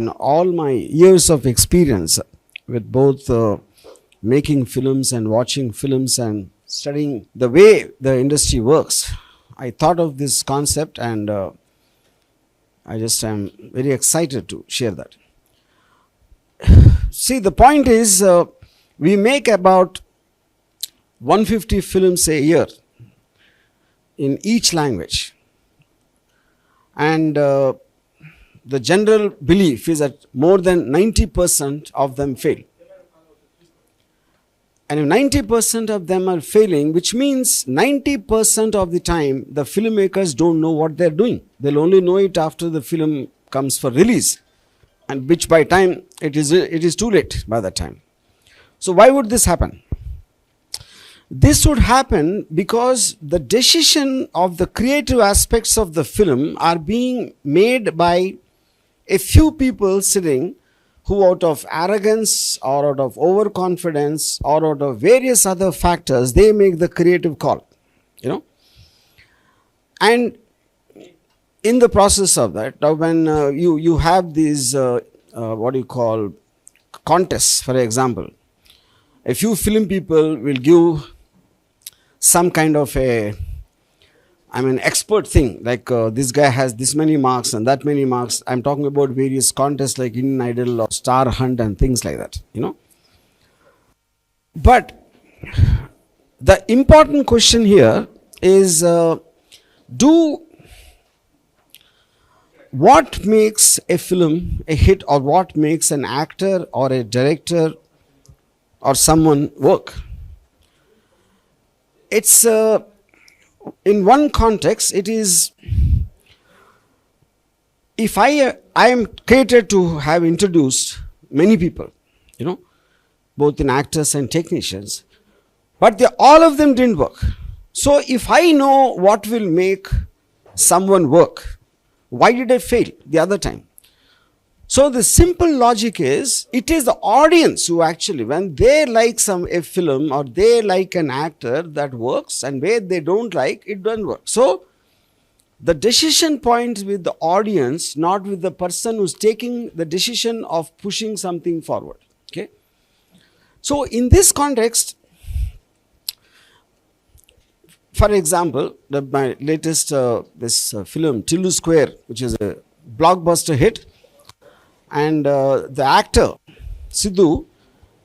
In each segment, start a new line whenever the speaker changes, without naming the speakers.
in all my years of experience with both uh, making films and watching films and studying the way the industry works, I thought of this concept and uh, I just am very excited to share that. See, the point is, uh, we make about 150 films a year in each language. And uh, the general belief is that more than 90% of them fail. And if 90% of them are failing, which means 90% of the time the filmmakers don't know what they're doing. They'll only know it after the film comes for release, and which by time it is it is too late by that time. So why would this happen? This would happen because the decision of the creative aspects of the film are being made by a few people sitting who, out of arrogance or out of overconfidence or out of various other factors, they make the creative call. You know? And in the process of that, when uh, you, you have these, uh, uh, what do you call, contests, for example, a few film people will give some kind of a I mean expert thing like uh, this guy has this many marks and that many marks. I'm talking about various contests like Indian Idol or Star Hunt and things like that. You know. But the important question here is uh, do what makes a film a hit or what makes an actor or a director or someone work it's uh, in one context it is if i i am catered to have introduced many people you know both in actors and technicians but they, all of them didn't work. So if i know what will make someone work why did i fail the other time so the simple logic is it is the audience who actually when they like some a film or they like an actor that works and where they don't like it doesn't work. So the decision points with the audience, not with the person who's taking the decision of pushing something forward. Okay. So in this context, for example, the, my latest uh, this uh, film Tillu Square, which is a blockbuster hit, and uh, the actor Sidhu,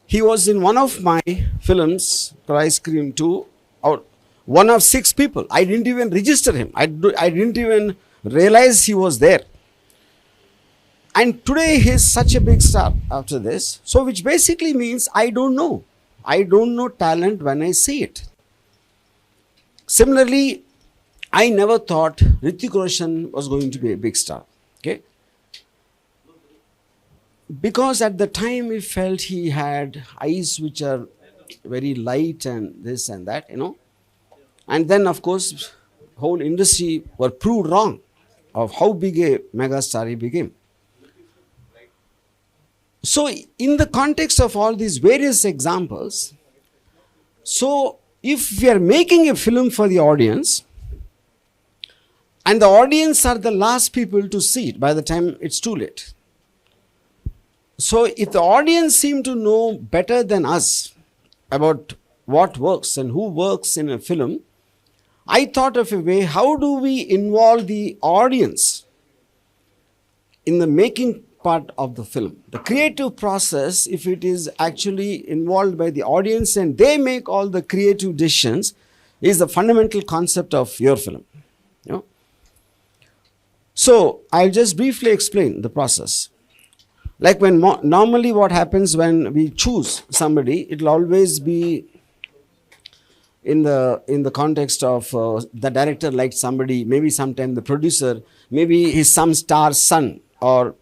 he was in one of my films, Ice Cream 2, out one of six people. I didn't even register him. I, do, I didn't even realize he was there. And today he is such a big star after this. So, which basically means I don't know. I don't know talent when I see it. Similarly, I never thought Ritik Roshan was going to be a big star. Okay because at the time he felt he had eyes which are very light and this and that you know. And then of course whole industry were proved wrong of how big a megastar he became. So in the context of all these various examples so if we are making a film for the audience and the audience are the last people to see it by the time it's too late so, if the audience seem to know better than us about what works and who works in a film, I thought of a way how do we involve the audience in the making part of the film? The creative process, if it is actually involved by the audience and they make all the creative decisions, is the fundamental concept of your film. You know? So, I'll just briefly explain the process like when normally what happens when we choose somebody it will always be in the in the context of uh, the director liked somebody maybe sometime the producer maybe his some star son or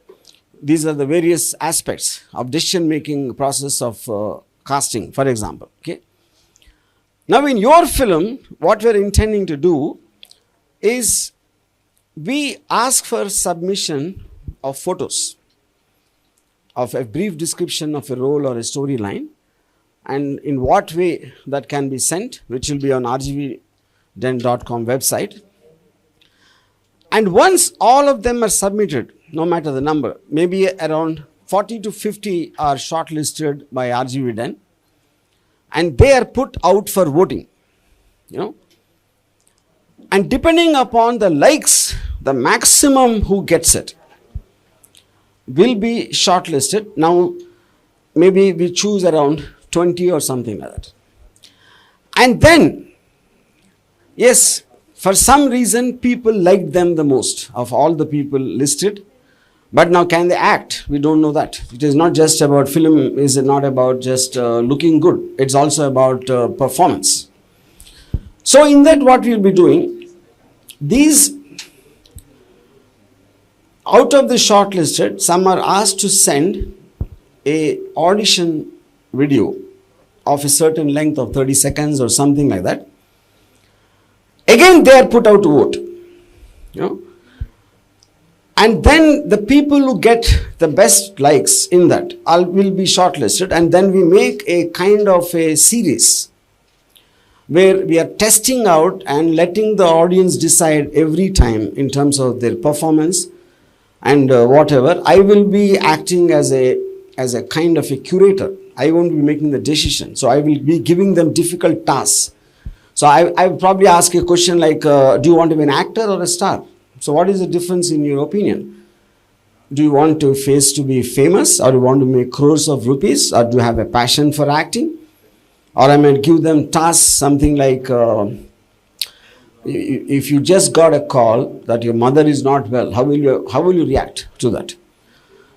these are the various aspects of decision making process of uh, casting for example okay? Now in your film what we're intending to do is we ask for submission of photos of a brief description of a role or a storyline and in what way that can be sent, which will be on rgvden.com website. And once all of them are submitted no matter the number, maybe around 40 to 50 are shortlisted by RGV Den and they are put out for voting. You know, and depending upon the likes, the maximum who gets it will be shortlisted. Now, maybe we choose around 20 or something like that. And then, yes, for some reason, people like them the most of all the people listed. But now, can they act? We don't know that. It is not just about film, is it not about just uh, looking good, it's also about uh, performance. So, in that, what we'll be doing, these out of the shortlisted, some are asked to send a audition video of a certain length of 30 seconds or something like that. Again, they are put out to vote. You know, and then the people who get the best likes in that will be shortlisted, and then we make a kind of a series where we are testing out and letting the audience decide every time in terms of their performance and uh, whatever i will be acting as a as a kind of a curator. I won't be making the decision. So i will be giving them difficult tasks. So i, I probably ask a question like uh, do you want to be an actor or a star? So what is the difference in your opinion? Do you want to face to be famous or you want to make crores of rupees or do you have a passion for acting? Or I might give them tasks, something like uh, if you just got a call that your mother is not well, how will you how will you react to that?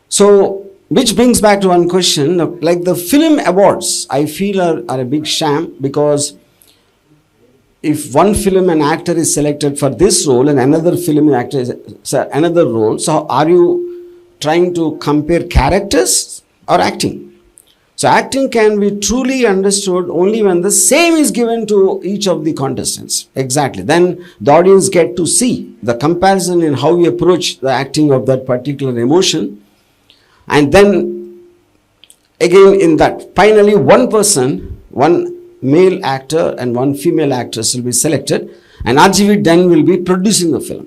So, which brings back to one question: like the film awards, I feel are, are a big sham because if one film and actor is selected for this role and another film actor is another role, so are you trying to compare characters or acting? So acting can be truly understood only when the same is given to each of the contestants. Exactly. Then the audience get to see the comparison in how we approach the acting of that particular emotion. And then again in that finally one person, one male actor and one female actress will be selected and RGV then will be producing the film.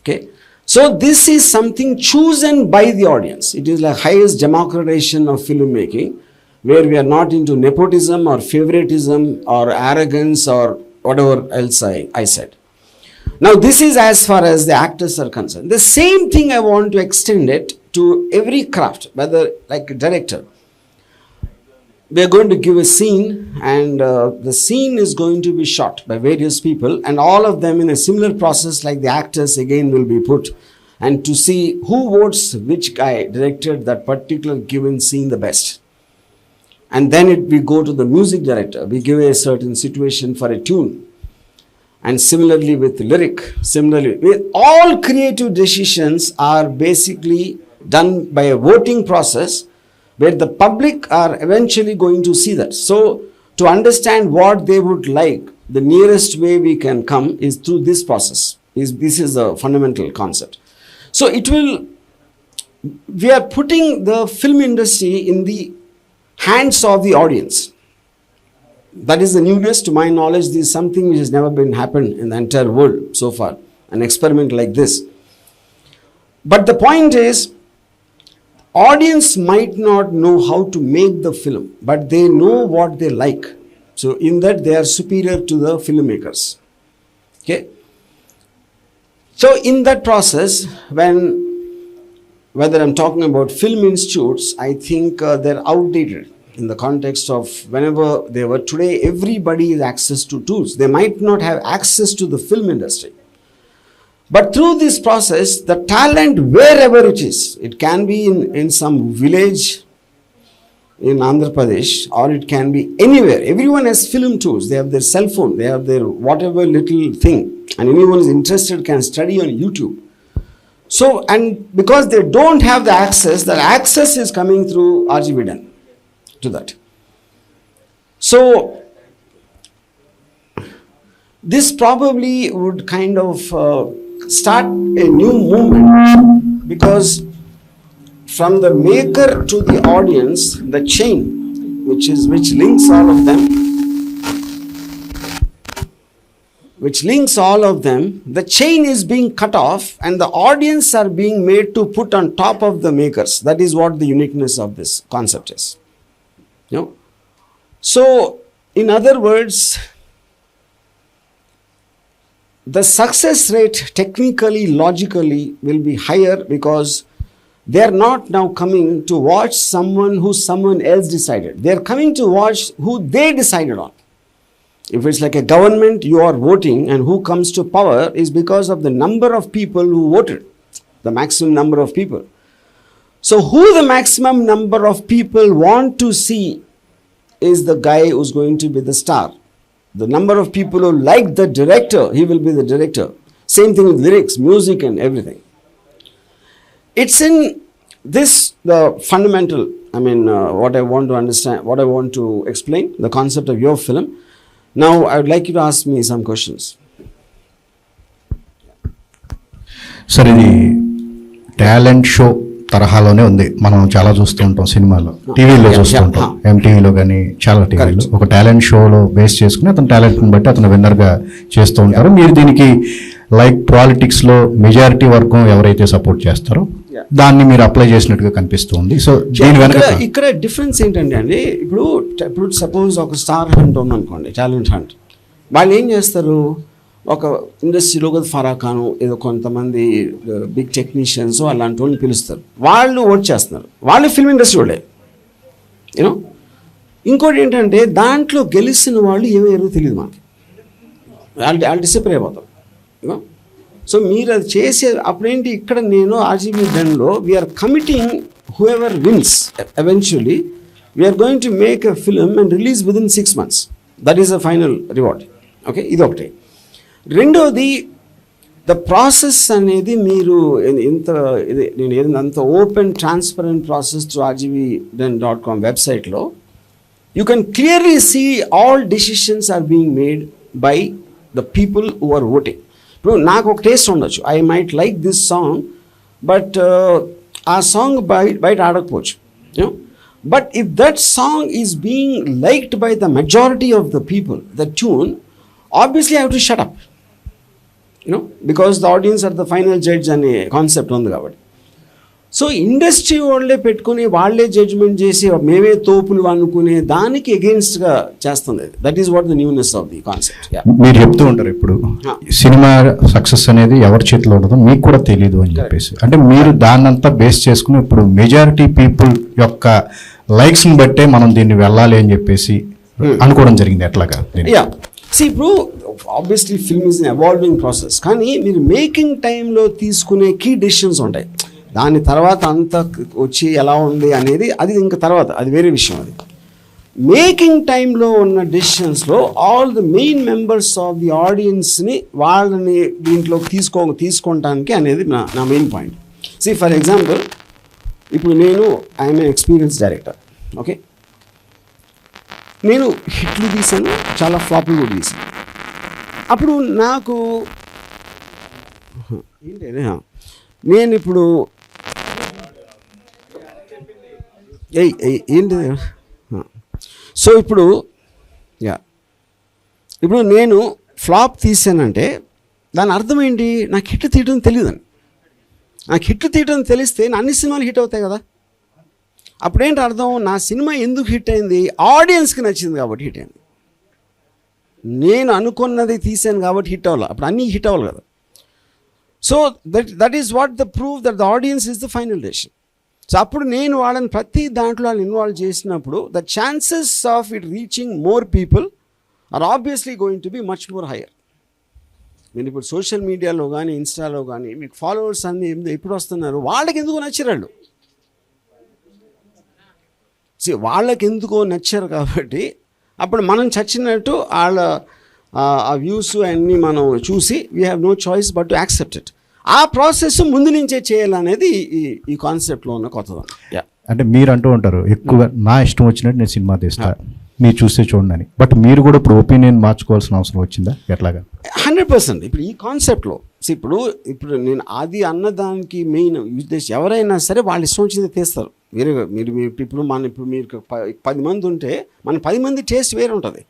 Okay. So this is something chosen by the audience. It is the highest democratization of filmmaking where we are not into nepotism or favoritism or arrogance or whatever else I, I said. Now, this is as far as the actors are concerned. The same thing I want to extend it to every craft, whether like a director. We are going to give a scene, and uh, the scene is going to be shot by various people, and all of them in a similar process, like the actors again will be put, and to see who votes which guy directed that particular given scene the best and then it, we go to the music director. We give a certain situation for a tune. And similarly with lyric similarly with all creative decisions are basically done by a voting process where the public are eventually going to see that. So to understand what they would like the nearest way we can come is through this process. Is this is the fundamental concept. So it will we are putting the film industry in the hands of the audience. That is the newness to my knowledge. This is something which has never been happened in the entire world so far. An experiment like this. But the point is, audience might not know how to make the film, but they know what they like. So in that they are superior to the filmmakers. Okay. So in that process, when whether I'm talking about film institutes, I think uh, they're outdated in the context of whenever they were today, everybody has access to tools. They might not have access to the film industry. But through this process, the talent, wherever it is, it can be in, in some village in Andhra Pradesh or it can be anywhere. Everyone has film tools. They have their cell phone, they have their whatever little thing. And anyone is interested can study on YouTube. So, and because they don't have the access, the access is coming through RGVDN to that. So, this probably would kind of uh, start a new movement because from the maker to the audience, the chain which is which links all of them which links all of them, the chain is being cut off and the audience are being made to put on top of the makers. That is what the uniqueness of this concept is. You know? So, in other words, the success rate technically, logically will be higher because they are not now coming to watch someone who someone else decided. They are coming to watch who they decided on. If it's like a government, you are voting, and who comes to power is because of the number of people who voted, the maximum number of people. So, who the maximum number of people want to see is the guy who's going to be the star. The number of people who like the director, he will be the director. Same thing with lyrics, music, and everything. It's in this the fundamental. I mean, uh, what I want to understand, what I want to explain, the concept of your film. Now, I would like you to ask me some questions.
Sir ఇది talent show తరహాలోనే ఉంది మనం చాలా చూస్తూ ఉంటాం సినిమాలో టీవీలో చూస్తూ ఉంటాం. ఎంటీవీలో కానీ చాలా టీవీలో ఒక టాలెంట్ షోలో బేస్ చేసుకుని అతను టాలెంట్ని బట్టి అతను winner గా చేస్తూ ఉంటారు మీరు దీనికి లైక్ పాలిటిక్స్లో మెజారిటీ వర్గం ఎవరైతే సపోర్ట్ చేస్తారో. దాన్ని మీరు అప్లై చేసినట్టుగా కనిపిస్తుంది. సో దీని వెనక
ఇక్కడ డిఫరెన్స్ ఏంటంటే అండి ఇప్పుడు ఇప్పుడు సపోజ్ ఒక స్టార్ హంట్ ఉందనుకోండి టాలెంట్ హంట్ వాళ్ళు ఏం చేస్తారు? ఒక ఇండస్ట్రీలో కదా ఫరా ఖాను ఏదో కొంతమంది బిగ్ టెక్నీషియన్స్ అలాంటి వాళ్ళని పిలుస్తారు. వాళ్ళు ఓట్ చేస్తున్నారు. వాళ్ళు ఫిల్మ్ ఇండస్ట్రీ వాళ్ళే. యూనో ఇంకోటి ఏంటంటే దాంట్లో గెలిచిన వాళ్ళు ఏమయ్యారో తెలియదు మనకి వాళ్ళు వాళ్ళు డిసప్రే అయిపోతారు. యూనో సో మీరు అది చేసే అప్పుడేంటి? ఇక్కడ నేను RGV డన్లో we're committing whoever wins eventually we're going to make a film and release within six months that is a final reward okay ఇది ఒకటి రెండవది ద ప్రాసెస్ అనేది మీరు ఇంత ఇది నేను ఏదైనా అంత open transparent process to RGV den dot com వెబ్సైట్లో you can clearly see all decisions are being made by the people who are voting ఇప్పుడు నాకు ఒక టేస్ట్ ఉండొచ్చు. I might like this song but ఆ సాంగ్ బయట బయట ఆడకపోవచ్చు. But if that song is being liked by the majority of the people the tune obviously I have to shut you know because the audience are the final judge అనే concept ఉంది కాబట్టి. So industry వాళ్ళే పెట్టుకుని వాళ్ళే judgement చేసి మేమే తోపులు అనుకునే దానికి అగేన్స్ట్గా చేస్తుంది. That is what the newness of the concept
మీరు చెప్తూ ఉంటారు ఇప్పుడు. సినిమా సక్సెస్ అనేది ఎవరి చేతిలో ఉండదో మీకు కూడా తెలియదు అని చెప్పేసి. అంటే మీరు దాన్నంతా బేస్ చేసుకుని ఇప్పుడు మెజారిటీ పీపుల్ యొక్క లైక్స్ని బట్టే మనం దీన్ని వెళ్ళాలి అని చెప్పేసి అనుకోవడం జరిగింది ఎట్లాగా దీన్ని?
యా సి ఇప్పుడు obviously film is evolving process కానీ మీరు మేకింగ్ టైంలో తీసుకునే కీ డెసిషన్స్ ఉంటాయి. దాని తర్వాత అంత వచ్చి ఎలా ఉంది అనేది అది ఇంకా తర్వాత అది వేరే విషయం అది. మేకింగ్ టైంలో ఉన్న డెసిషన్స్లో all the main members of the ఆడియన్స్ని వాళ్ళని దీంట్లో తీసుకో తీసుకోవటానికి అనేది నా నా main point. See for example ఇప్పుడు నేను ఐఎమ్ ఎక్స్పీరియన్స్ డైరెక్టర్ ఓకే? నేను హిట్లు తీసాను చాలా ఫ్లాప్లు కూడా తీసాను అప్పుడు నాకు ఏంటి నేను ఇప్పుడు ఏంటి. సో ఇప్పుడు యా ఇప్పుడు నేను ఫ్లాప్ తీసానంటే దాని అర్థం ఏంటి? నాకు హిట్ తీయడం తెలియదని నాకు హిట్ తీయడం తెలిస్తే నా అన్ని సినిమాలు హిట్ అవుతాయి కదా. అప్పుడేంటి అర్థం? నా సినిమా ఎందుకు హిట్ అయింది? ఆడియన్స్కి నచ్చింది కాబట్టి హిట్ అయింది. నేను అనుకున్నది తీసాను కాబట్టి హిట్ అవ్వాలి. అప్పుడు అన్నీ హిట్ అవ్వాలి కదా. So that that is what the prove that the audience is the final decision so అప్పుడు నేను వాళ్ళని ప్రతి దాంట్లో వాళ్ళని ఇన్వాల్వ్ చేసినప్పుడు the chances of it reaching more people are obviously going to be much more higher నేను ఇప్పుడు social మీడియాలో కానీ ఇన్స్టాలో కానీ మీకు ఫాలోవర్స్ అన్ని ఎప్పుడు- ఎప్పుడు వస్తున్నారు? వాళ్ళకి ఎందుకు నచ్చరు వాళ్ళకి ఎందుకో నచ్చారు కాబట్టి అప్పుడు మనం చచ్చినట్టు వాళ్ళ ఆ వ్యూస్ అన్నీ మనం చూసి we have no choice but to accept it ఆ ప్రాసెస్ ముందు నుంచే చేయాలనేది ఈ ఈ కాన్సెప్ట్లో ఉన్న కొత్తదనం. యా
అంటే మీరు అంటూ ఉంటారు ఎక్కువగా నా ఇష్టం వచ్చినట్టు నేను సినిమా తీస్తా మీరు చూస్తే చూడండి అని. బట్ మీరు కూడా ఇప్పుడు ఒపీనియన్ మార్చుకోవాల్సిన అవసరం వచ్చిందా? ఎట్లాగా?
Hundred percent. ఇప్పుడు ఈ కాన్సెప్ట్లో ఇప్పుడు ఇప్పుడు నేను అది అన్నదానికి మెయిన్ ఉద్దేశం ఎవరైనా సరే వాళ్ళు ఇష్టం వచ్చింది తీస్తారు. వేరే మీరు మీరు ఇప్పుడు మన ఇప్పుడు మీరు పది మంది ఉంటే మన పది మంది టేస్ట్ వేరే ఉంటుంది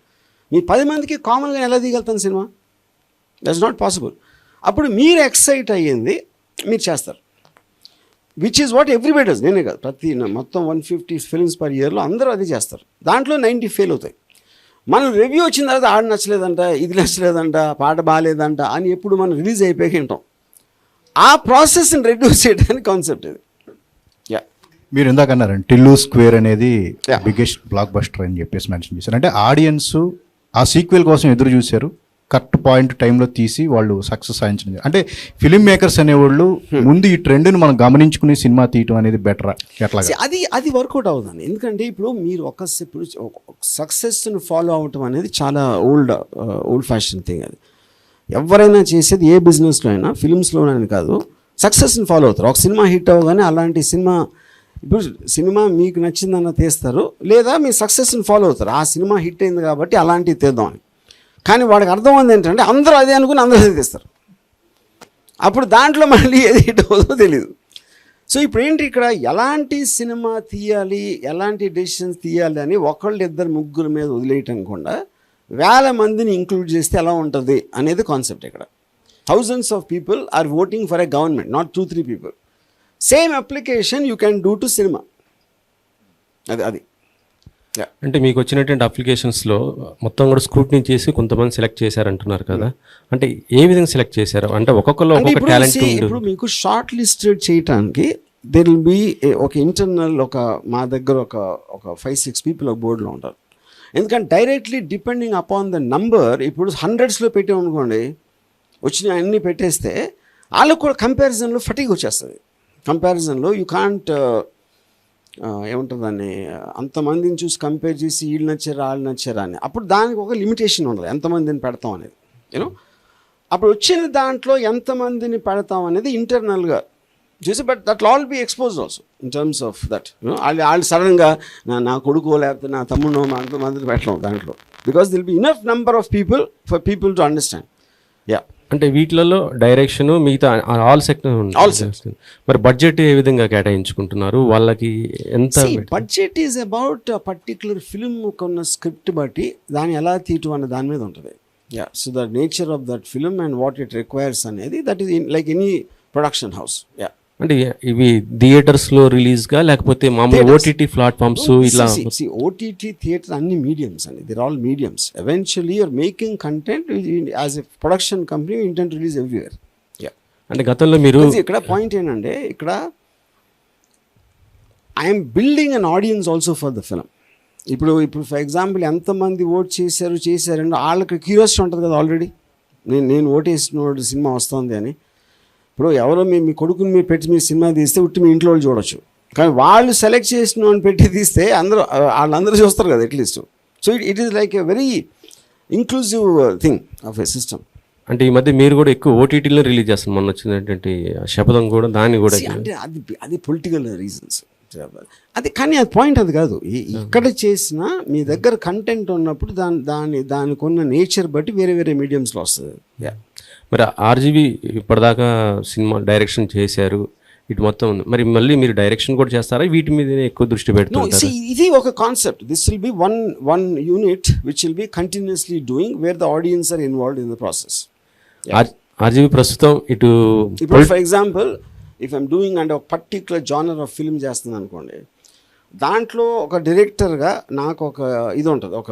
మీ పది మందికి కామన్గా ఎలా తీయగలుగుతాను సినిమా? దట్స్ నాట్ పాసిబుల్ అప్పుడు మీరు ఎక్సైట్ అయ్యింది మీరు చేస్తారు. Which is what everybody does నేనే కాదు ప్రతి మొత్తం వన్ ఫిఫ్టీ ఫిల్మ్స్ పర్ ఇయర్లో అందరూ అది చేస్తారు. దాంట్లో నైంటీ ఫెయిల్ అవుతాయి. మనం రివ్యూ వచ్చిన తర్వాత ఆడ నచ్చలేదంట ఇది నచ్చలేదంట పాట బాగాలేదంట అని ఎప్పుడు మనం రిలీజ్ అయిపోయాక వింటాం ఆ ప్రాసెస్ని రెడ్యూస్ చేయడానికి కాన్సెప్ట్ ఇది. యా
మీరు ఇందాక అన్నారండి టిల్లు స్క్వేర్ అనేది. బిగ్గెస్ట్ బ్లాక్ బస్టర్ అని చెప్పేసి మెన్షన్ చేశారు. అంటే ఆడియన్స్ ఆ సీక్వెల్ కోసం ఎదురు చూశారు. కరెక్ట్ పాయింట్ టైంలో తీసి వాళ్ళు సక్సెస్ సాధించిన అంటే ఫిలిం మేకర్స్ అనేవాళ్ళు ముందు ఈ ట్రెండ్ని మనం గమనించుకుని సినిమా తీయటం అనేది బెటర్
See, అది అది వర్కౌట్ అవుతుంది. ఎందుకంటే ఇప్పుడు మీరు ఒక సక్సెస్ని ఫాలో అవటం అనేది చాలా ఓల్డ్ ఓల్డ్ ఫ్యాషన్ థింగ్ అది. ఎవరైనా చేసేది ఏ బిజినెస్లో అయినా ఫిల్మ్స్లోనని కాదు సక్సెస్ని ఫాలో అవుతారు. ఒక సినిమా హిట్ అవ్వగానే అలాంటి సినిమా ఇప్పుడు సినిమా మీకు నచ్చిందన్న తీస్తారు లేదా మీ సక్సెస్ని ఫాలో అవుతారు. ఆ సినిమా హిట్ అయింది కాబట్టి అలాంటివి తీద్దామని కానీ వాడికి అర్థమైంది ఏంటంటే అందరూ అదే అనుకుని అందరూ చదివిస్తారు. అప్పుడు దాంట్లో మళ్ళీ ఏది హిట్ అవుతుందో తెలియదు సో ఇప్పుడు ఏంటి ఇక్కడ ఎలాంటి సినిమా తీయాలి ఎలాంటి డెసిషన్స్ తీయాలి అని ఒకళ్ళు ఇద్దరు ముగ్గురు మీద వదిలేయటం కూడా వేల మందిని ఇంక్లూడ్ చేస్తే ఎలా ఉంటుంది అనేది కాన్సెప్ట్ ఇక్కడ. Thousands of people are voting for a government not two three people same application you can do to cinema అది అది.
అంటే మీకు వచ్చినటువంటి అప్లికేషన్స్లో మొత్తం కూడా స్క్రూట్నీ చేసి కొంతమంది సెలెక్ట్ చేశారంటున్నారు కదా. అంటే ఏ విధంగా సెలెక్ట్ చేశారు? అంటే ఒక్కొక్కరు ఒక్కొక్క
ఇప్పుడు
టాలెంట్
ఇప్పుడు మీకు షార్ట్ లిస్టెడ్ చేయటానికి దెర్ విల్ బీ ఒక ఇంటర్నల్ ఒక మా దగ్గర ఒక ఒక ఫైవ్ సిక్స్ పీపుల్ ఒక బోర్డులో ఉంటారు. ఎందుకంటే directly depending upon the number ఇప్పుడు హండ్రెడ్స్లో పెట్టామనుకోండి వచ్చిన అన్నీ పెట్టేస్తే వాళ్ళకు కూడా కంపారిజన్లో ఫటిక్ వచ్చేస్తుంది. కంపారిజన్లో యూ కాంట్ ఏముంటుంది దాన్ని అంతమందిని చూసి కంపేర్ చేసి వీళ్ళు నచ్చారా వాళ్ళు నచ్చారా అని. అప్పుడు దానికి ఒక లిమిటేషన్ ఉండదు ఎంతమందిని పెడతాం అనేది. యూనో అప్పుడు వచ్చిన దాంట్లో ఎంతమందిని పెడతాం అనేది ఇంటర్నల్గా చూసి but that all be expose also in terms of that వాళ్ళు వాళ్ళు సడన్గా నా నా కొడుకు లేకపోతే నా తమ్ముడు మా అంత మందిని పెట్టడం దాంట్లో because there'll be enough number of people for people to understand yeah
అంటే వీటిలలో డైరెక్షన్ మిగతా ఆల్ సెక్టర్
All
మరి బడ్జెట్ ఏ విధంగా కేటాయించుకుంటున్నారు? వాళ్ళకి ఎంత
budget is about particular film కొన్న స్క్రిప్ట్ బట్టి దాన్ని ఎలా తీయటం అనే దాని మీద ఉంటుంది. Yeah so the nature of that film and what it requires అనేది that is like any production house yeah
అంటే ఇవి థియేటర్స్లో రిలీజ్గా లేకపోతే మామూలు ఓటీటీ ప్లాట్ఫామ్స్ ఇట్లా
ఓటీటీ థియేటర్ అన్ని మీడియమ్స్ అండి. There all mediums eventually you're making content as a production company intent release everywhere
అంటే గతంలో మీరు
ఇక్కడ పాయింట్ ఏంటంటే ఇక్కడ I'm building an audience also for the film ఇప్పుడు ఇప్పుడు ఫర్ ఎగ్జాంపుల్ ఎంతమంది ఓట్ చేశారు చేశారంటే వాళ్ళకి క్యూరియాసిటీ ఉంటుంది కదా ఆల్రెడీ నేను నేను ఓటేసిన సినిమా వస్తుంది అని. ఇప్పుడు ఎవరో మీ మీ కొడుకుని మీరు పెట్టి మీరు సినిమా తీస్తే ఉట్టి మీ ఇంట్లో వాళ్ళు చూడొచ్చు. కానీ వాళ్ళు సెలెక్ట్ చేసిన వాడిని పెట్టి తీస్తే అందరూ వాళ్ళందరూ చూస్తారు కదా at least so it it is like a very inclusive thing of a system
అంటే ఈ మధ్య మీరు కూడా ఎక్కువ ఓటీటీలో రిలీజ్ చేస్తారు మొన్న వచ్చినటువంటి శపథం కూడా దాన్ని కూడా
అంటే అది అది పొలిటికల్ రీజన్స్ అది కానీ అది పాయింట్ అది కాదు. ఇక్కడ చేసిన మీ దగ్గర కంటెంట్ ఉన్నప్పుడు దాని దాని దానికి ఉన్న నేచర్ బట్టి వేరే వేరే మీడియంస్లో వస్తుంది. యా
మరి ఆర్జీవి ఇప్పటిదాకా సినిమా డైరెక్షన్ చేశారు. ఇటు మొత్తం ఉంది. మరి మళ్ళీ మీరు డైరెక్షన్ కూడా చేస్తారా? వీటి మీదనే ఎక్కువ దృష్టి
see, ఇది ఒక concept this will be one one unit which will be continuously doing where the audience are involved in the process
RGV ప్రస్తుతం ఇటు
ఇప్పుడు for example if I'm doing అంటే ఒక పర్టికులర్ జానర్ ఆఫ్ ఫిల్మ్ చేస్తున్నాను అనుకోండి దాంట్లో ఒక డైరెక్టర్గా నాకు ఒక ఇది ఉంటుంది. ఒక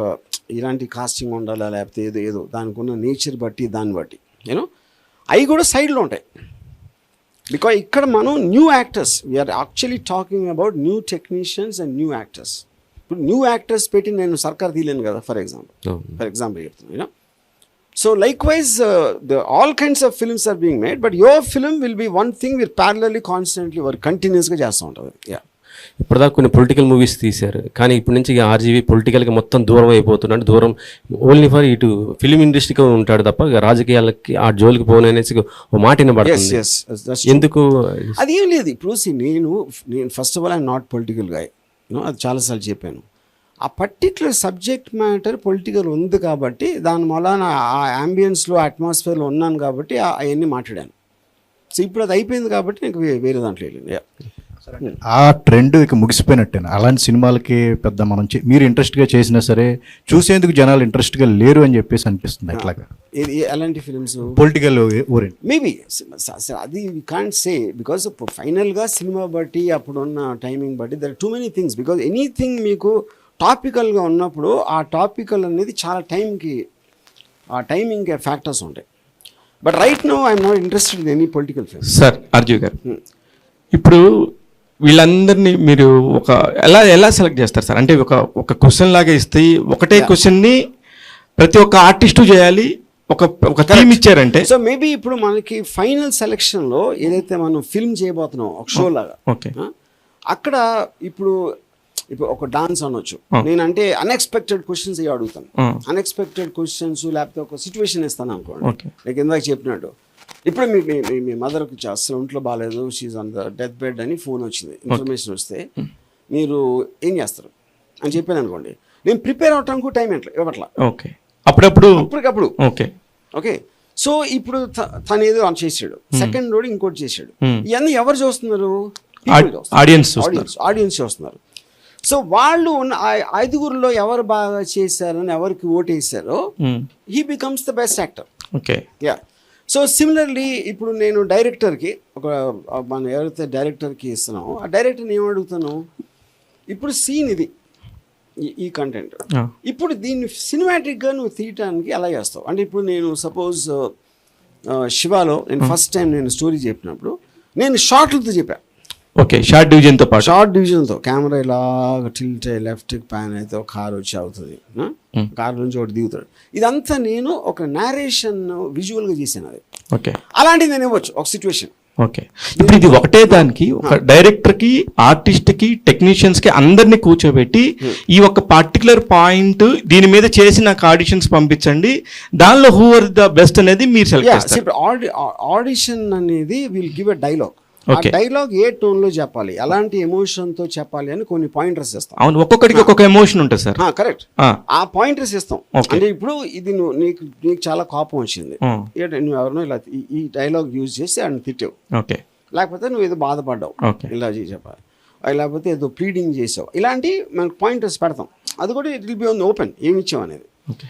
ఇలాంటి కాస్టింగ్ ఉండాలా లేకపోతే ఏదో ఏదో దానికి ఉన్న నేచర్ బట్టి దాన్ని బట్టి యూనో అవి కూడా సైడ్లో ఉంటాయి. బికాజ్ ఇక్కడ మనం new actors we're actually talking about new technicians and new actors ఇప్పుడు న్యూ యాక్టర్స్ పెట్టి నేను సర్కార్ తీయలేను కదా ఫర్ ఎగ్జాంపుల్. ఫర్ ఎగ్జాంపుల్ చెప్తాను you know so likewise the all kinds of films are being made but your film will be one thing with parallelly constantly work కంటిన్యూస్గా చేస్తూ ఉంటుంది. Yeah
ఇప్పటిదాకా కొన్ని పొలిటికల్ మూవీస్ తీశారు. కానీ ఇప్పటి నుంచి ఇక ఆర్జీవి పొలిటికల్గా మొత్తం దూరం అయిపోతున్నాడు. దూరం ఓన్లీ ఫర్ ఇటు ఫిలిం ఇండస్ట్రీకి ఉంటాడు తప్ప రాజకీయాలకి ఆ జోలికి పోను అనేసి ఒక మాట వినబడుతుంది. ఎందుకు?
అదేం లేదు. ఇప్పుడు నేను నేను first of all I'm not political guy అది చాలాసార్లు చెప్పాను. ఆ పర్టికులర్ సబ్జెక్ట్ మ్యాటర్ పొలిటికల్ ఉంది కాబట్టి దాని మూలాన ఆ అంబియన్స్లో అట్మాస్ఫియర్లో ఉన్నాను కాబట్టి అవన్నీ మాట్లాడాను. సో ఇప్పుడు అది అయిపోయింది కాబట్టి నాకు వేరే దాంట్లో వెళ్ళింది.
ఆ ట్రెండ్ ఇక ముగిసిపోయినట్టేనా? అలాంటి సినిమాలకి పెద్ద మనం మీరు ఇంట్రెస్ట్గా చేసినా సరే చూసేందుకు జనాలు ఇంట్రెస్ట్గా లేరు అని చెప్పేసి అనిపిస్తుంది అట్లాగా.
ఇది ఎలాంటి ఫిల్మ్స్
పొలిటికల్ ఓరియంట్
మేబీ అది కాంట్ సే బికాస్ ఫైనల్గా సినిమా బట్టి అప్పుడున్న టైమింగ్ బట్టి there too many things because anything మీకు టాపికల్గా ఉన్నప్పుడు ఆ టాపికల్ అనేది చాలా టైంకి ఆ టైమింగ్ ఫ్యాక్టర్స్ ఉంటాయి. But right no I'm not interested in any political films
sir అర్జువ్ గారు. ఇప్పుడు వీళ్ళందరినీ మీరు ఒక ఎలా ఎలా సెలెక్ట్ చేస్తారు సార్? అంటే ఒక ఒక క్వశ్చన్ లాగా ఇస్తే ఒకటే క్వశ్చన్ని ప్రతి ఒక్క ఆర్టిస్టు చేయాలి ఒక ఒక థీమ్ ఇచ్చారంటే?
సో మేబీ ఇప్పుడు మనకి ఫైనల్ సెలెక్షన్లో ఏదైతే మనం ఫిల్మ్ చేయబోతున్నాం ఒక షో లాగా
ఓకే?
అక్కడ ఇప్పుడు ఇప్పుడు ఒక డాన్స్ అనొచ్చు. నేనంటే అన్ఎక్స్పెక్టెడ్ క్వశ్చన్స్ ఇవి అడుగుతాను. అన్ఎక్స్పెక్టెడ్ క్వశ్చన్స్ లేకపోతే ఒక సిచ్యువేషన్ ఇస్తాను అనుకోండి. లైక్ ఇందాక చెప్పినట్టు. ఇప్పుడు మీ మీ- మీ మదర్కి అసలు ఒంట్లో బాగాలేదు she's on the death bed అని ఫోన్ వచ్చింది. ఇన్ఫర్మేషన్ వస్తే మీరు ఏం చేస్తారు? అని చెప్పాను అనుకోండి. నేను ప్రిపేర్ అవటానికి టైం ఎట్లా ఇవ్వట్లా?
ఓకే అప్పుడప్పుడు
అప్పటికప్పుడు.
ఓకే
ఓకే సో ఇప్పుడు తను ఏదో ఆన్ చేసాడు సెకండ్ రోడ్ ఇంకోటి చేసాడు
Hmm.
ఇవన్నీ ఎవరు చూస్తున్నారు?
ఆడ్- audience చూస్తున్నారు.
ఆడియన్స్ చూస్తున్నారు. సో వాళ్ళు ఉన్న ఐదుగురిలో ఎవరు బాగా చేశారని ఎవరికి ఓటేసారో
మ్మ్.
He becomes the best actor
okay
yeah so similarly ఇప్పుడు నేను డైరెక్టర్కి ఒక మనం ఎవరైతే డైరెక్టర్కి ఇస్తున్నామో ఆ డైరెక్టర్ని ఏం అడుగుతాను? ఇప్పుడు సీన్ ఇది. ఈ- కంటెంట్
ఆ.
ఇప్పుడు దీన్ని సినిమాటిక్గా నువ్వు తీయటానికి ఎలా చేస్తావు. అంటే ఇప్పుడు నేను సపోజ్ శివాలో నేను ఫస్ట్ టైం నేను స్టోరీ చెప్పినప్పుడు నేను షార్ట్లతో చెప్పా.
ఓకే షార్ట్ డివిజన్తో పాటు.
షార్ట్ డివిజన్తో కెమెరా ఇలాగ టిల్ట్ లెఫ్ట్ ప్యాన్ అయితే ఒక కార్ వచ్చి అవుతుంది కార్ నుంచి ఒకటి దిగుతాడు. ఇదంతా నేను ఒక నేరేషన్ విజువల్గా చేశాను అది.
ఓకే
అలాంటిది నేను ఇవ్వచ్చు ఒక సిచ్యువేషన్
ఓకే ఇప్పుడు ఇది ఒకటే దానికి ఒక డైరెక్టర్కి ఆర్టిస్ట్కి టెక్నీషియన్స్కి అందరినీ కూర్చోబెట్టి ఈ ఒక పర్టికులర్ పాయింట్ దీని మీద చేసి నాకు ఆడిషన్స్ పంపించండి. దానిలో హూ ఆర్ ద బెస్ట్ అనేది మీరు సెలెక్ట్ చేస్తారు.
ఆడిషన్ అనేది విల్ గివ్ ఎ డైలాగ్ ఆ. డైలాగ్ ఏ టోన్లో చెప్పాలి? ఎలాంటి ఎమోషన్తో చెప్పాలి అని కొన్ని పాయింటర్స్ ఇస్తాం
అవును ఒక్కొక్కడికి ఒక్కొక్క ఎమోషన్ ఉంటుంది సార్.
కరెక్ట్.
ఆ.
పాయింటర్స్ ఇస్తాం. అంటే ఇప్పుడు ఇది నీకు నీకు చాలా కోపం వచ్చింది. నువ్వు ఎవరినో ఇలా ఈ- డైలాగ్ యూజ్ చేసి ఆయన తిట్టావు.
ఓకే
లేకపోతే నువ్వు ఏదో బాధపడ్డావు. ఇలా చెప్పాలి. లేకపోతే ఏదో ప్లీడింగ్ చేసావు. ఇలాంటి మనకు పాయింటర్స్ పెడతాం. అది కూడా it will be on open ఏమి ఇచ్చావు అనేది.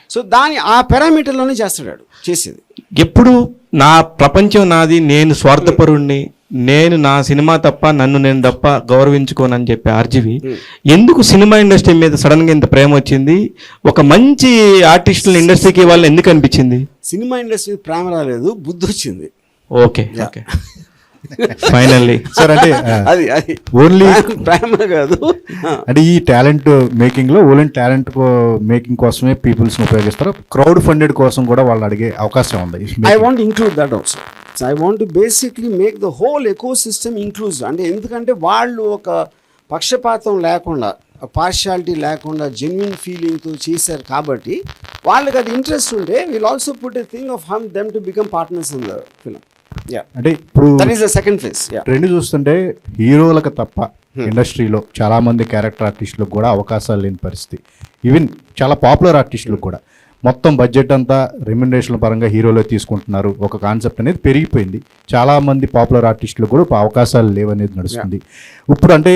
సో దాని ఆ పారామీటర్లోనే చేస్తాడు చేసేది.
ఎప్పుడు నా ప్రపంచం నాది నేను స్వార్థపరుణ్ణి నేను నా సినిమా తప్ప నన్ను నేను తప్ప గౌరవించుకోనని చెప్పి ఆర్జీవి. ఎందుకు సినిమా ఇండస్ట్రీ మీద సడన్గా ఇంత ప్రేమ వచ్చింది? ఒక మంచి ఆర్టిస్టుల ఇండస్ట్రీకి వాళ్ళని ఎందుకు అనిపించింది?
సినిమా ఇండస్ట్రీ ప్రేమ రాలేదు బుద్ధి వచ్చింది.
Okay okay. ఫైనల్లీ
సార్ అంటే
అది అది.
ఓన్లీ
ప్రేమ- ప్రేమ కాదు.
అంటే ఈ టాలెంట్ మేకింగ్లో ఓన్లీ టాలెంట్ మేకింగ్ కోసమే పీపుల్స్ ఉపయోగిస్తారు. క్రౌడ్ ఫండెడ్ కోసం కూడా వాళ్ళు అడిగే అవకాశం ఉంది.
I want include that also I want basically make the whole ecosystem inclusive అంటే ఎందుకంటే వాళ్ళు ఒక పక్షపాతం లేకుండా పార్షియాలిటీ లేకుండా జెన్యున్ ఫీలింగ్తో చేశారు కాబట్టి వాళ్ళకి అది ఇంట్రెస్ట్ ఉంటే will also put a thing of hmm them to become partners in the film yeah
అంటే ఇప్పుడు
that is the second phase
trend చూస్తుంటే హీరోలకు తప్ప ఇండస్ట్రీలో చాలా మంది క్యారెక్టర్ ఆర్టిస్టులకు కూడా అవకాశాలు లేని పరిస్థితి. ఈవెన్ చాలా పాపులర్ ఆర్టిస్టులకు కూడా. మొత్తం బడ్జెట్ అంతా రెమ్యునరేషన్ పరంగా హీరోలో తీసుకుంటున్నారు. ఒక కాన్సెప్ట్ అనేది పెరిగిపోయింది. చాలా మంది పాపులర్ ఆర్టిస్టులకు కూడా అవకాశాలు లేవనేది నడుస్తుంది. ఇప్పుడు అంటే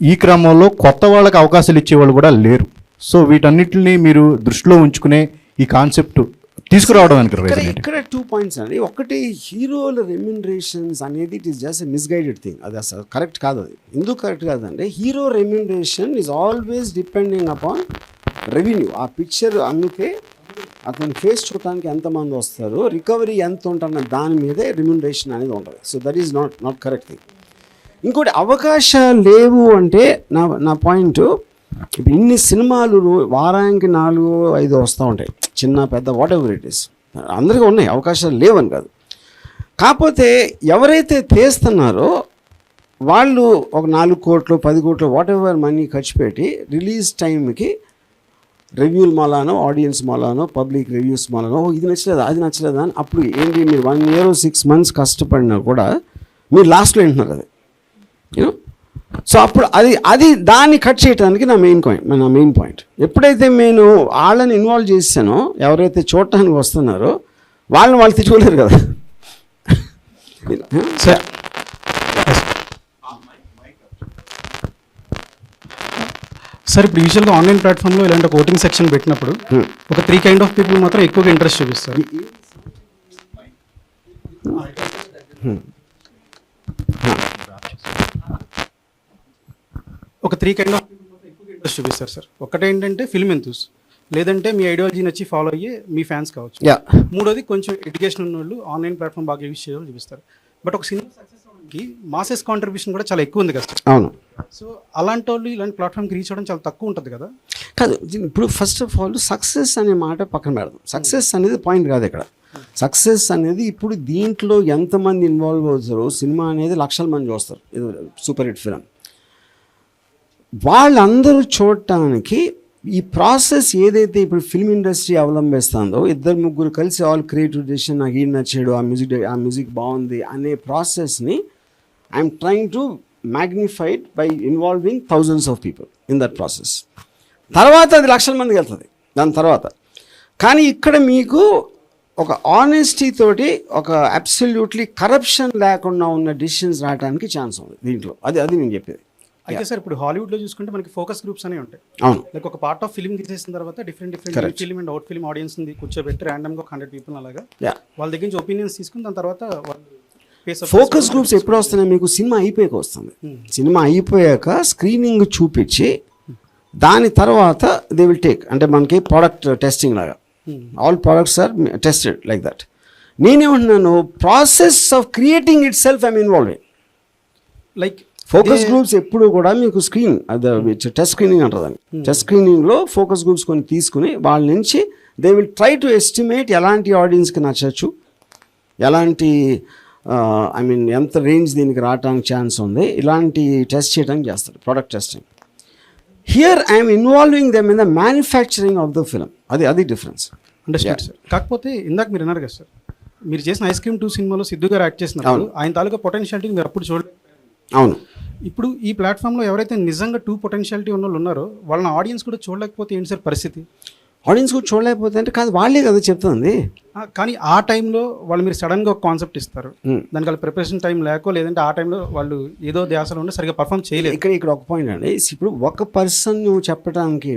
ఈ క్రమంలో కొత్త వాళ్ళకి అవకాశాలు ఇచ్చేవాళ్ళు కూడా లేరు. సో వీటన్నిటిని మీరు దృష్టిలో ఉంచుకునే ఈ కాన్సెప్ట్ తీసుకురావడం?
ఇక్కడ టూ పాయింట్స్ అండి. ఒకటి హీరోల రెమ్యునరేషన్స్ అనేది it is just misguided thing అది అసలు కరెక్ట్ కాదు అది. ఎందుకు కరెక్ట్ కాదంటే hero remuneration is always depending upon revenue ఆ పిక్చర్ అమ్మితే అతని ఫేస్ చూడటానికి ఎంతమంది వస్తారు రికవరీ ఎంత ఉంటున్న దాని మీదే రెమ్యునరేషన్ అనేది ఉంటుంది. So that is not not correct thing ఇంకోటి అవకాశాలు లేవు అంటే నా నా పాయింట్ ఇప్పుడు ఇన్ని సినిమాలు వారానికి నాలుగు ఐదు వస్తూ ఉంటాయి. చిన్న పెద్ద వాట్ ఎవర్ ఇట్ ఇస్ అందరికీ ఉన్నాయి అవకాశాలు లేవని కాదు. కాకపోతే ఎవరైతే తీస్తున్నారో వాళ్ళు ఒక నాలుగు కోట్లు పది కోట్లు వాట్ ఎవర్ మనీ ఖర్చు పెట్టి రిలీజ్ టైంకి రివ్యూల మూలానో ఆడియన్స్ మూలానో పబ్లిక్ రివ్యూస్ మూలానో "ఓ, ఇది నచ్చలేదా అది నచ్చలేదా అని అప్పుడు ఏంటి మీరు వన్ ఇయర్ సిక్స్ మంత్స్ కష్టపడినా కూడా మీరు లాస్ట్లో వింటున్నారు అది. యూనో సో అప్పుడు అది అది దాన్ని కట్ చేయడానికి నా మెయిన్ పాయింట్ నా మెయిన్ పాయింట్ ఎప్పుడైతే నేను వాళ్ళని ఇన్వాల్వ్ చేశానో ఎవరైతే చూడటానికి వస్తున్నారో వాళ్ళని వాళ్ళు తిట్టుకోలేరు కదా.
సార్
సార్ ఇప్పుడు యూజువల్గా ఆన్లైన్ ప్లాట్ఫామ్లో ఇలాంటి ఒక ఓటింగ్ సెక్షన్ పెట్టినప్పుడు ఒక త్రీ కైండ్ ఆఫ్ పీపుల్ మాత్రం ఎక్కువగా ఇంట్రెస్ట్ చూపిస్తారు. ఒక త్రీ కైండ్ ఆఫ్ పీపుల్ మాత్రం ఎక్కువగా ఇంట్రెస్ట్ చూపిస్తారు సార్ ఒకటేంటంటే ఫిల్మ్ ఎంతూస్ లేదంటే మీ ఐడియాలజీ నచ్చి ఫాలో అయ్యే మీ ఫ్యాన్స్ కావచ్చు.
యా
మూడోది కొంచెం ఎడ్యుకేషన్ ఉన్న వాళ్ళు ఆన్లైన్ ప్లాట్ఫామ్ బాగా యూజ్ చేయాలని చూపిస్తారు. బట్ ఒక సినిమా సక్సెస్ అవ్వడానికి మాసెస్ కాంట్రిబ్యూషన్ కూడా చాలా ఎక్కువ ఉంది కదా
అవును.
సో అలాంటి వాళ్ళు ఇలాంటి ప్లాట్ఫామ్కి రీచ్ అవ్వడం చాలా తక్కువ ఉంటుంది కదా?
కాదు ఇప్పుడు ఫస్ట్ ఆఫ్ ఆల్ సక్సెస్ అనే మాట పక్కన పెడదాం. సక్సెస్ అనేది పాయింట్ కాదు ఇక్కడ. సక్సెస్ అనేది ఇప్పుడు దీంట్లో ఎంతమంది ఇన్వాల్వ్ అవుతారో సినిమా అనేది లక్షల మంది చూస్తారు. ఇది సూపర్ హిట్ ఫిలిం వాళ్ళందరూ చూడటానికి ఈ ప్రాసెస్ ఏదైతే ఇప్పుడు ఫిల్మ్ ఇండస్ట్రీ అవలంబిస్తుందో ఇద్దరు ముగ్గురు కలిసి ఆల్ క్రియేటివ్ డెసిషన్ నాకు ఈ నచ్చాడు ఆ మ్యూజిక్ ఆ మ్యూజిక్ బాగుంది అనే ప్రాసెస్ని I'm trying to magnified by involving thousands of people in that process తర్వాత అది లక్షల మందికి వెళ్తుంది. దాని తర్వాత. కానీ ఇక్కడ మీకు ఒక ఆనెస్టీ తోటి ఒక అబ్సల్యూట్లీ కరప్షన్ లేకుండా ఉన్న డిసిషన్స్ రావడానికి ఛాన్స్ ఉంది దీంట్లో. అది అది నేను చెప్పేది.
అయితే సార్ ఇప్పుడు హాలీవుడ్లో చూసుకుంటే మనకి ఫోకస్ గ్రూప్స్ అనేవి ఉంటాయి.
అవును.
లైక్ ఒక పార్ట్ ఆఫ్ ఫిల్మ్ తీసేసిన తర్వాత different different film and out film audience కూర్చోబెట్టి ర్యాండమ్గా ఒక హండ్రెడ్ పీపుల్ అలాగా. వాళ్ళ దగ్గర నుంచి ఒపీనియన్స్ తీసుకుని దాని తర్వాత వాళ్ళు
ఫోకస్ గ్రూప్స్ ఎప్పుడు వస్తున్నాయి? మీకు సినిమా అయిపోయాక వస్తుంది. సినిమా అయిపోయాక స్క్రీనింగ్ చూపించి దాని తర్వాత దే విల్ టేక్ అంటే మనకి ప్రోడక్ట్ టెస్టింగ్ లాగా. All products are tested like that నేనేమంటున్నాను process of creating itself I'm involve
like
focus groups ఎప్పుడు కూడా మీకు స్క్రీన్ అది టెస్ట్ స్క్రీనింగ్ అంటారు దాన్ని. టెస్ట్ స్క్రీనింగ్లో ఫోకస్ గ్రూప్స్ కొన్ని తీసుకుని వాళ్ళ నుంచి they will try to estimate ఎలాంటి ఆడియన్స్కి నచ్చచ్చు ఎలాంటి ఐ మీన్ ఎంత రేంజ్ దీనికి రావడానికి ఛాన్స్ ఉంది ఇలాంటి టెస్ట్ చేయడానికి చేస్తారు product testing here I'm involving them in the manufacturing of the film అది అది డిఫరెన్స్
అండర్స్టాండ్ సార్ కాకపోతే ఇందాక మీరు అన్నారు కదా సార్ మీరు చేసిన ఐస్ క్రీమ్ టూ సినిమాలో సిద్ధు గారు యాక్ట్ చేసినప్పుడు ఆయన తాలూకా పొటెన్షియాలిటీ మీరు అప్పుడు చూడలేదు
అవును.
ఇప్పుడు ఈ ప్లాట్ఫామ్లో ఎవరైతే నిజంగా టూ పొటెన్షియాలిటీ ఉన్న వాళ్ళు ఉన్నారో వాళ్ళని ఆడియన్స్ కూడా చూడలేకపోతే ఏంటి సార్ పరిస్థితి?
ఆడియన్స్ కూడా చూడలేకపోతే అంటే కాదు వాళ్ళే కదా చెప్తుంది.
కానీ ఆ టైంలో వాళ్ళు మీరు సడన్గా ఒక కాన్సెప్ట్ ఇస్తారు. దానికి వాళ్ళ ప్రిపరేషన్ టైం లేకో లేదంటే ఆ టైంలో వాళ్ళు ఏదో ధ్యాసలో ఉండి సరిగ్గా పర్ఫామ్ చేయలేదు.
ఇక్కడ ఇక్కడ ఒక పాయింట్ అండి. ఇప్పుడు ఒక పర్సన్ నువ్వు చెప్పడానికి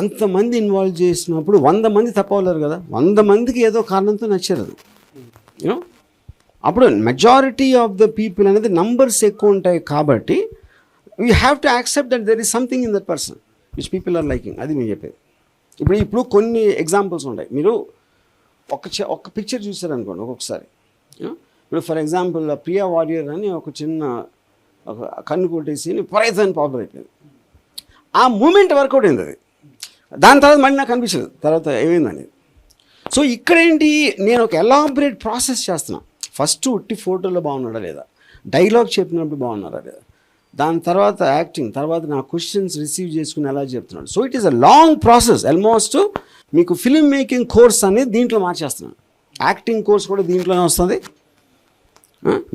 అంతమంది ఇన్వాల్వ్ చేసినప్పుడు వంద మంది తప్పవలేరు కదా. వంద మందికి ఏదో కారణంతో నచ్చారు అది. యూనో అప్పుడు మెజారిటీ ఆఫ్ ద పీపుల్ అనేది నంబర్స్ ఎక్కువ ఉంటాయి కాబట్టి you have to accept that there is something in that person which people are liking అది నేను చెప్పేది. ఇప్పుడు ఇప్పుడు కొన్ని ఎగ్జాంపుల్స్ ఉంటాయి మీరు ఒక చ- ఒక పిక్చర్ చూసారనుకోండి ఒక్కొక్కసారి. ఇప్పుడు ఫర్ ఎగ్జాంపుల్ ప్రియా వారియర్ అని ఒక చిన్న ఒక కన్ను కొట్టేసి విపరీతమైన పాపులర్ అయిపోయింది. ఆ మూమెంట్ వర్కౌట్ అయింది అది? దాని తర్వాత మళ్ళీ నాకు అనిపించలేదు. తర్వాత ఏమైందని సో ఇక్కడ ఏంటి నేను ఒక ఎలాబరేట్ ప్రాసెస్ చేస్తున్నా. ఫస్ట్ ఉట్టి ఫోటోలో బాగున్నాడా లేదా? డైలాగ్ చెప్పినప్పుడు బాగున్నారా లేదా? దాని తర్వాత యాక్టింగ్ తర్వాత నా క్వశ్చన్స్ రిసీవ్ చేసుకుని ఎలా చెప్తున్నాడు. So it is a long process almost మీకు ఫిలిం మేకింగ్ కోర్స్ అనేది దీంట్లో మార్చేస్తున్నాను. యాక్టింగ్ కోర్స్ కూడా దీంట్లోనే వస్తుంది.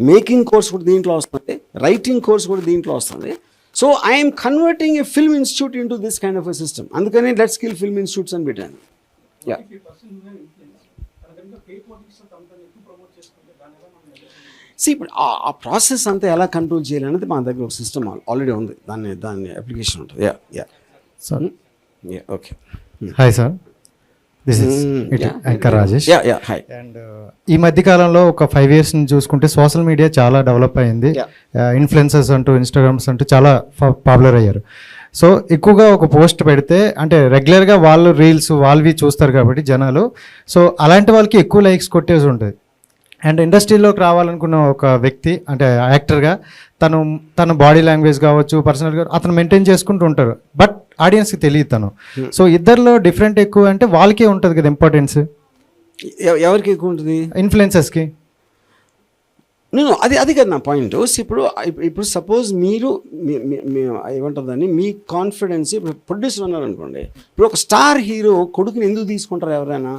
మేకింగ్ కోర్స్ కూడా దీంట్లో వస్తుంది. రైటింగ్ కోర్స్ కూడా దీంట్లో వస్తుంది. So I'm converting a film institute into this kind of a system అందుకని లెట్ స్కిల్ ఫిల్మ్ ఇన్స్టిట్యూట్స్ అని పెట్టాను. యా సి ఇప్పుడు ఆ- ప్రాసెస్ అంతా ఎలా కంట్రోల్ చేయాలనేది మా దగ్గర ఒక సిస్టమ్ ఆల్రెడీ ఉంది. దాన్ని దాన్ని అప్లికేషన్ ఉంటుంది. Yeah yeah
sir
yeah okay
hi sir this is. Anchor Rajesh
yeah yeah hi
and ఈ మధ్య కాలంలో ఒక ఫైవ్ ఇయర్స్ నుంచి చూసుకుంటే సోషల్ మీడియా చాలా డెవలప్ అయింది. ఇన్ఫ్లుయెన్సర్స్ అంటూ ఇన్స్టాగ్రామ్స్ అంటూ చాలా పాపులర్ అయ్యారు. సో ఎక్కువగా ఒక పోస్ట్ పెడితే అంటే రెగ్యులర్గా వాళ్ళు రీల్స్ వాళ్ళవి చూస్తారు కాబట్టి జనాలు. సో అలాంటి వాళ్ళకి ఎక్కువ లైక్స్ కొట్టేసి ఉంటుంది. అండ్ ఇండస్ట్రీలోకి రావాలనుకున్న ఒక వ్యక్తి అంటే యాక్టర్గా తను తన బాడీ లాంగ్వేజ్ కావచ్చు పర్సనల్గా అతను మెయింటైన్ చేసుకుంటూ ఉంటారు బట్ ఆడియన్స్కి తెలియదు తను. సో ఇద్దరిలో డిఫరెంట్ ఎక్కువ అంటే వాళ్ళకే ఉంటుంది కదా ఇంపార్టెన్స్.
ఎవరికి ఎక్కువ ఉంటుంది?
ఇన్ఫ్లుయెన్సెస్కి
నేను అది అది కదా నా పాయింట్ ఇప్పుడు ఇప్పుడు సపోజ్ మీరు ఏమంటుందని మీ కాన్ఫిడెన్స్ ఇప్పుడు ప్రొడ్యూసర్ ఉన్నారనుకోండి ఇప్పుడు ఒక స్టార్ హీరో కొడుకుని ఎందుకు తీసుకుంటారు ఎవరైనా?